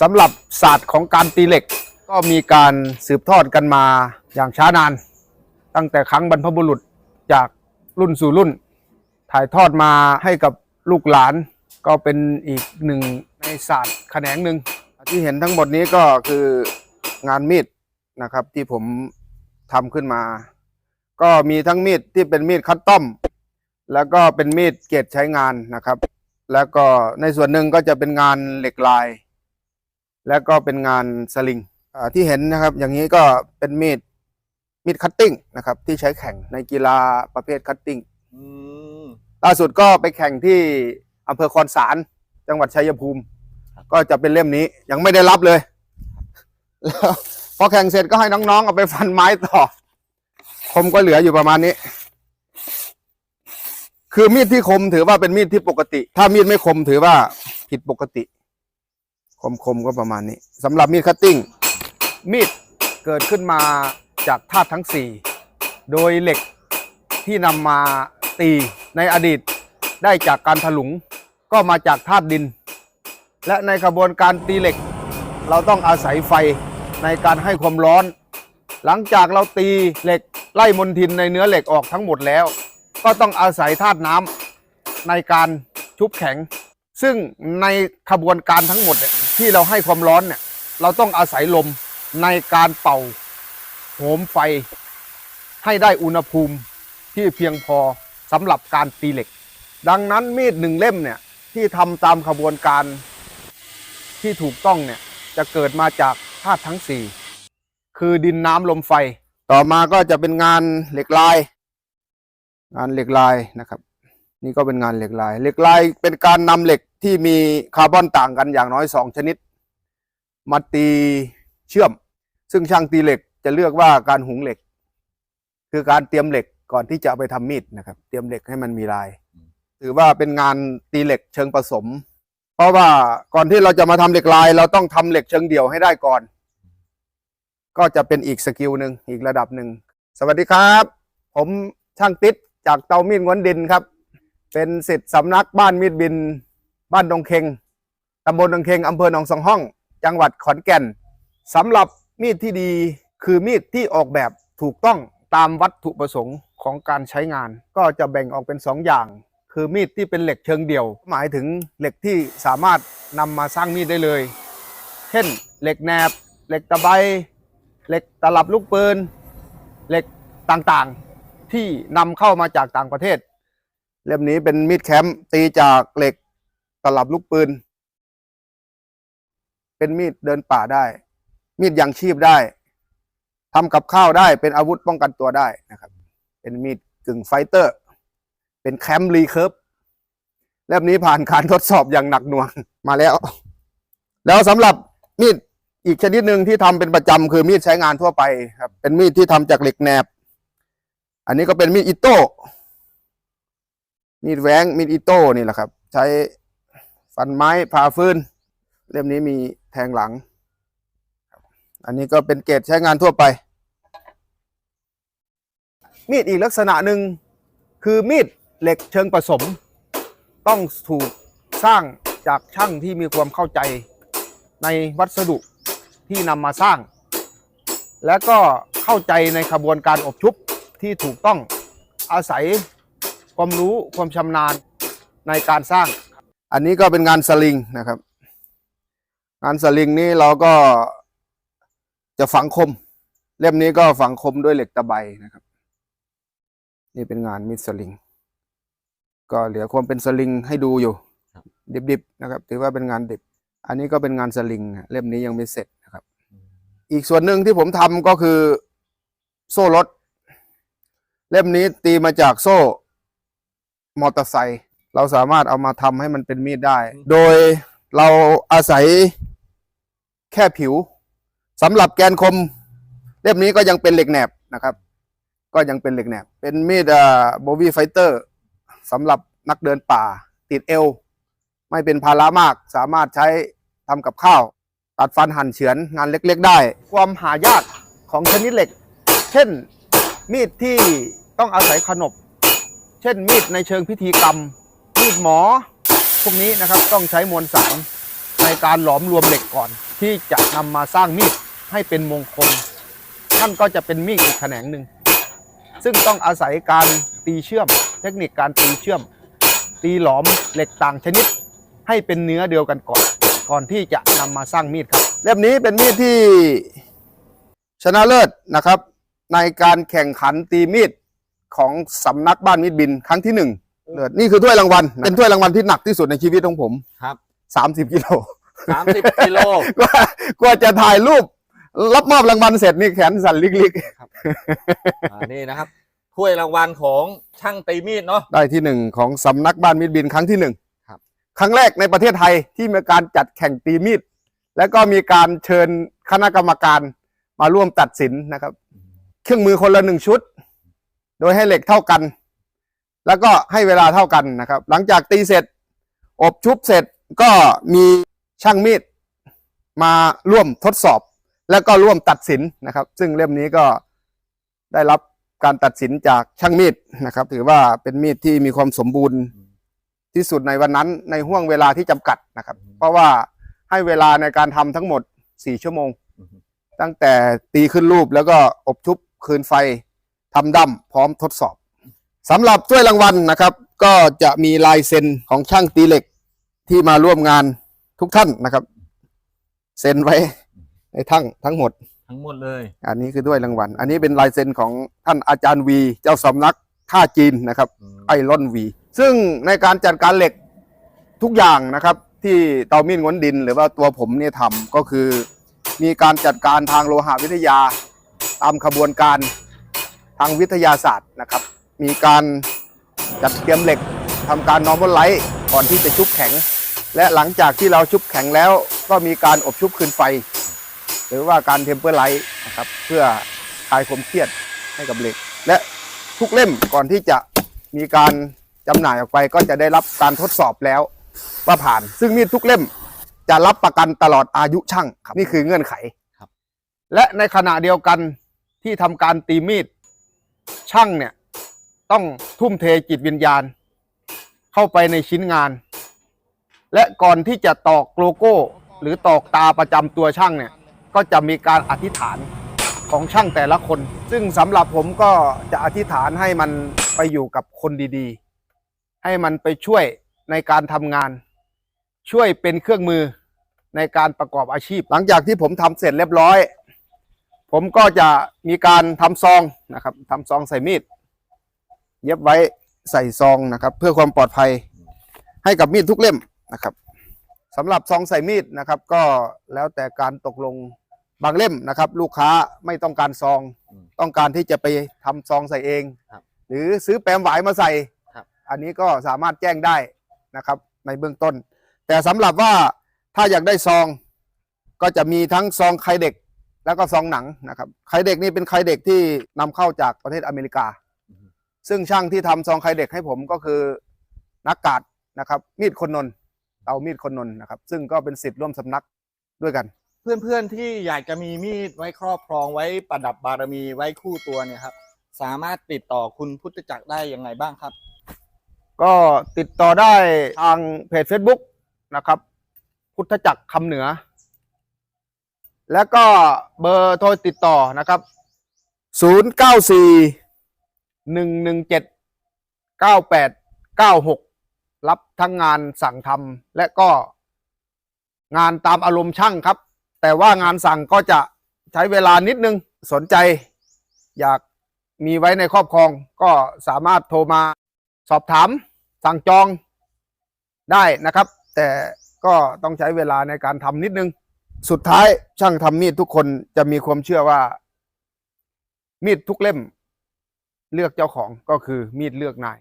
สำหรับศาสตร์ของการตีเหล็ก ก็มีการสืบทอดกันมาอย่างช้านาน ตั้งแต่ครั้งบรรพบุรุษจากรุ่นสู่รุ่น ถ่ายทอดมาให้กับลูกหลาน ก็เป็นอีกหนึ่งในศาสตร์แขนงหนึ่งที่เห็นทั้งหมดนี้ก็คืองานมีดนะครับที่ผมทำขึ้นมา ก็มีทั้งมีดที่เป็นมีดคัตตอม แล้วก็เป็นมีดเกรดใช้งานนะครับ แล้วก็ในส่วนหนึ่งก็จะเป็นงานเหล็กลาย แล้วก็เป็นงานสลิงอ่าที่เห็นนะครับ อย่างนี้ก็เป็นมีดมีดคัตติ้งนะครับ ที่ใช้แข่งในกีฬาประเภทคัตติ้งอืมล่าสุดก็ไปแข่งที่อำเภอคอนสาร จังหวัดชัยภูมิ ก็จะเป็นเล่มนี้ยังไม่ได้รับเลย แล้วพอแข่งเสร็จก็ให้น้องๆเอาไปฟันไม้ต่อ คมก็เหลืออยู่ประมาณนี้ คือมีดที่คมถือว่าเป็นมีดที่ปกติ ถ้ามีดไม่คมถือว่าผิดปกติ คมคมๆก็ประมาณนี้สำหรับมีดคัตติ้งมีดเกิดขึ้นมาจากธาตุทั้งสี่โดยเหล็กที่นำมาตีในอดีตได้จากการถลุงก็มาจากธาตุดิน และในกระบวนการตีเหล็ก เราต้องอาศัยไฟในการให้ความร้อน หลังจากเราตีเหล็กไล่มลทินในเนื้อเหล็กออกทั้งหมดแล้ว ก็ต้องอาศัยธาตุน้ำในการชุบแข็ง ซึ่งในขบวนการทั้งหมดเนี่ยที่เราให้ความร้อนเนี่ยเราต้องอาศัยลมในการเป่าโหมไฟ ให้ได้อุณหภูมิที่เพียงพอสำหรับการตีเหล็ก ดังนั้นมีดหนึ่งเล่มเนี่ยที่ทำตามขบวนการที่ถูกต้องเนี่ยจะเกิดมาจากธาตุทั้งสี่คือดินน้ำลมไฟ ต่อมาก็จะเป็นงานเหล็กลาย งานเหล็กลายนะครับ นี่ก็เป็นงานเหล็กลาย เหล็กลายเป็นการนำเหล็กที่มีคาร์บอนต่างกันอย่างน้อยสองชนิด มาตีเชื่อม ซึ่งช่างตีเหล็กจะเลือกว่าการหุงเหล็ก คือการเตรียมเหล็กก่อนที่จะไปทำมีดนะครับ เตรียมเหล็กให้มันมีลาย ถือว่าเป็นงานตีเหล็กเชิงผสม เพราะว่าก่อนที่เราจะมาทำเหล็กลาย เราต้องทำเหล็กเชิงเดี่ยวให้ได้ก่อน ก็จะเป็นอีกสกิลหนึ่งอีกระดับหนึ่งสวัสดีครับ ผมช่างติดจากเตามีดงวนดินครับ เป็นสิทธิ์สำนักบ้านมีดบิน บ้านดงเคงตำบลดงเคงอำเภอหนองสองห้อง จังหวัดขอนแก่นสำหรับมีดที่ดีคือมีดที่ออกแบบถูกต้องตามวัตถุประสงค์ของการใช้งาน ก็จะแบ่งออกเป็นสองอย่าง คือมีดที่เป็นเหล็กเชิงเดี่ยว หมายถึงเหล็กที่สามารถนำมาสร้างมีดได้เลย เช่น เหล็กแหนบ เหล็กตะไบเหล็กตลับลูกปืนเหล็กต่างๆ ที่นำเข้ามาจากต่างประเทศ เล่มนี้เป็นมีดแคมป์ตีจากเหล็กตลับลูกปืน เป็นมีดเดินป่าได้ มีดยังชีพได้ทำกับข้าวได้เป็นอาวุธป้องกันตัวได้นะครับ เป็นมีดกึ่งไฟเตอร์ เป็นแคมป์รีเคิร์ฟเล่มนี้ผ่านการทดสอบอย่างหนักหน่วงมาแล้ว แล้วสำหรับมีดอีกชนิดหนึ่งที่ทำเป็นประจำคือมีดใช้งานทั่วไปครับ เป็นมีดที่ทำจากเหล็กแหนบ อันนี้ก็เป็นมีดอิโต้ มีดแหวงมีดอิโต้นี่แหละครับ ใช้ฟันไม้ผ่าฟื้นเล่มนี้มีแทงหลัง อันนี้ก็เป็นเกรดใช้งานทั่วไป มีดอีกลักษณะหนึ่งคือมีดเหล็กเชิงผสม ต้องถูกสร้างจากช่างที่มีความเข้าใจในวัสดุที่นำมาสร้าง และก็เข้าใจในขบวนการอบชุบที่ถูกต้องอาศัย ความรู้ความชำนาญในการสร้าง อันนี้ก็เป็นงานสลิงนะครับ งานสลิงนี้เราก็จะฝังคม เล่มนี้ก็ฝังคมด้วยเหล็กตะไบนะครับ นี่เป็นงานมิดสลิง ก็เหลือความเป็นสลิงให้ดูอยู่ ดิบๆนะครับ ถือว่าเป็นงานดิบ อันนี้ก็เป็นงานสลิง เล่มนี้ยังไม่เสร็จนะครับ อีกส่วนหนึ่งที่ผมทำก็คือโซ่รถ เล่มนี้ตีมาจากโซ่ มอเตอร์ไซค์เราสามารถเอามาทำให้มันเป็นมีดได้ โดยเราอาศัยแค่ผิวสำหรับแกนคม เล่มนี้ก็ยังเป็นเหล็กแหนบนะครับ ก็ยังเป็นเหล็กแหนบ เป็นมีดอ่าโบวีไฟเตอร์สำหรับนักเดินป่า ติดเอว ไม่เป็นภาระมาก สามารถใช้ทำกับข้าว ตัดฟันหั่นเฉือนงานเล็กๆ ได้ ความหายากของชนิดเหล็ก เช่นมีดที่ต้องอาศัยขนบ เช่นมีดในเชิงพิธีกรรม มีดหมอ พวกนี้นะครับต้องใช้มวลสารในการหลอมรวมเหล็กก่อน ที่จะนำมาสร้างมีดให้เป็นมงคลท่านก็จะเป็นมีดอีกแขนงหนึ่งซึ่งต้องอาศัยการตีเชื่อม เทคนิคการตีเชื่อม ตีหลอมเหล็กต่างชนิด ให้เป็นเนื้อเดียวกันก่อน ก่อนที่จะนำมาสร้างมีดครับเล่มนี้เป็นมีดที่ชนะเลิศนะครับ ในการแข่งขันตีมีด ของสำนักบ้านมีดบินครั้งที่หนึ่งเลิศนี่คือถ้วยรางวัลเป็นถ้วยรางวัลที่หนักที่สุดในชีวิตของผมครับ30กิโลสามสิบกิโลกว่ากว่าจะถ่ายรูป รับมอบรางวัลเสร็จนี่แขนสั่นลิกอ่านี่นะครับถ้วยรางวัลของช่างตีมีดเนาะๆได้ที่หนึ่งของสำนักบ้านมิตรบินครั้งที่หนึ่งครับครั้งแรกในประเทศไทยที่มีการจัดแข่งตีมีดแล้วก็มีการเชิญคณะกรรมการมาร่วมตัดสินนะครับ เครื่องมือคนละหนึ่งชุด โดยให้เหล็กเท่ากัน แล้วก็ให้เวลาเท่ากันนะครับ หลังจากตีเสร็จ อบชุบเสร็จก็มีช่างมีดมาร่วมทดสอบ แล้วก็ร่วมตัดสินนะครับ ซึ่งเล่มนี้ก็ได้รับการตัดสินจากช่างมีดนะครับ ถือว่าเป็นมีดที่มีความสมบูรณ์ที่สุดในวันนั้นในห่วงเวลาที่จำกัดนะครับ เพราะว่าให้เวลาในการทำทั้งหมด4ชั่วโมง ตั้งแต่ตีขึ้นรูปแล้วก็อบชุบคืนไฟ ทำดั้มพร้อมทดสอบสำหรับถ้วยรางวัลนะครับ ก็จะมีลายเซ็นของช่างตีเหล็กที่มาร่วมงานทุกท่านนะครับ เซ็นไว้ในทั้งทั้งหมด ทั้งหมดเลย อันนี้คือด้วยรางวัล อันนี้เป็นลายเซ็นของท่านอาจารย์วี เจ้าสำนักท่าจีนนะครับ ไอรอนวี ซึ่งในการจัดการเหล็กทุกอย่างนะครับ ที่เตามีดง้วนดิน หรือว่าตัวผมเนี่ยทำก็คือ มีการจัดการทางโลหะวิทยา ตามขบวนการ ทางวิทยาศาสตร์นะครับ มีการจัดเตรียมเหล็กทำการนอร์มอลไลท์ก่อนที่จะชุบแข็ง และหลังจากที่เราชุบแข็งแล้วก็มีการอบชุบคืนไฟ หรือว่าการเทมเปอร์ไลท์นะครับเพื่อคลายความเครียดให้กับเหล็ก และทุกเล่มก่อนที่จะมีการจำหน่ายออกไปก็จะได้รับการทดสอบแล้วว่าผ่าน ซึ่งมีดทุกเล่มจะรับประกันตลอดอายุช่างครับนี่คือเงื่อนไขครับและในขณะเดียวกันที่ทำการตีมีด ช่างเนี่ยต้องทุ่มเทจิตวิญญาณ เข้าไปในชิ้นงาน และก่อนที่จะตอกโลโก้ หรือตอกตาประจำตัวช่างเนี่ยก็จะมีการอธิษฐานของช่างแต่ละคน ซึ่งสำหรับผมก็จะอธิษฐานให้มันไปอยู่กับคนดีๆ ให้มันไปช่วยในการทำงาน ช่วยเป็นเครื่องมือในการประกอบอาชีพ หลังจากที่ผมทำเสร็จเรียบร้อย ผมก็จะมีการทำซองนะครับทำซองใส่มีด เย็บไว้ใส่ซองนะครับ เพื่อความปลอดภัยให้กับมีดทุกเล่มนะครับสำหรับซองใส่มีดนะครับ ก็แล้วแต่การตกลงบางเล่มนะครับ ลูกค้าไม่ต้องการซองอืมต้องการที่จะไปทำซองใส่เองครับหรือซื้อแปมหวายมาใส่ครับอันนี้ก็สามารถแจ้งได้นะครับ ในเบื้องต้น แต่สำหรับว่าถ้าอยากได้ซอง ก็จะมีทั้งซองไข่เด็ก แล้วก็ซองหนังนะครับไข่เด็กนี่เป็นไข่เด็กที่นำเข้าจากประเทศอเมริกา ซึ่งช่างที่ทำซองไข่เด็กให้ผมก็คือนักกาดนะครับมีดคนนนท์เตามีดคนนนท์นะครับ ซึ่งก็เป็นสิทธิ์ร่วมสำนักด้วยกัน เพื่อนๆที่อยากจะมีมีดไว้ครอบครองไว้ประดับบารมีไว้คู่ตัวเนี่ยครับสามารถติดต่อคุณพุทธจักรได้ยังไงบ้างครับ ก็ติดต่อได้ทางเพจ Facebook นะครับ พุทธจักรคำเหนือ แล้วก็เบอร์โทรติดต่อนะครับ094 117 9896รับทั้งงานสั่งทำและก็งานตามอารมณ์ช่างครับ แต่ว่างานสั่งก็จะใช้เวลานิดนึงสนใจ อยากมีไว้ในครอบครองก็สามารถโทรมาสอบถามสั่งจองได้นะครับ แต่ก็ต้องใช้เวลาในการทำนิดนึง สุดท้ายช่างทำมีดทุกคนจะมีความเชื่อว่า มีดทุกเล่ม เลือกเจ้าของก็คือมีดเลือกนาย